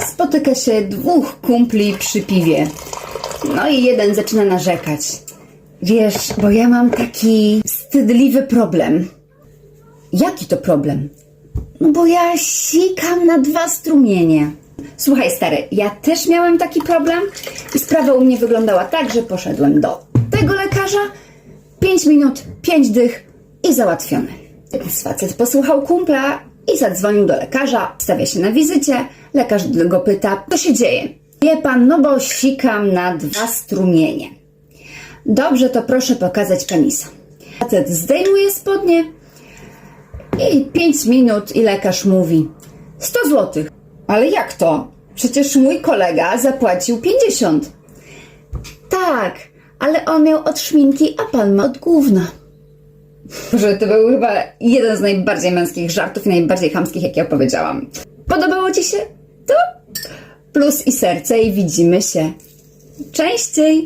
spotyka się dwóch kumpli przy piwie. No i jeden zaczyna narzekać. Wiesz, bo ja mam taki wstydliwy problem. Jaki to problem? No bo ja sikam na dwa strumienie. Słuchaj, stary, ja też miałem taki problem i sprawa u mnie wyglądała tak, że poszedłem do tego lekarza, pięć minut, pięć dych i załatwiony. Ten facet posłuchał kumpla i zadzwonił do lekarza, stawia się na wizycie, lekarz go pyta, co się dzieje? Wie pan, no bo sikam na dwa strumienie. Dobrze, to proszę pokazać penisa. Facet zdejmuje spodnie i 5 minut i lekarz mówi 100 złotych. Ale jak to? Przecież mój kolega zapłacił 50. Tak, ale on miał od szminki, a pan ma od gówna. Że to był chyba jeden z najbardziej męskich żartów i najbardziej chamskich, jak ja opowiedziałam. Podobało Ci się? To plus i serce i widzimy się częściej.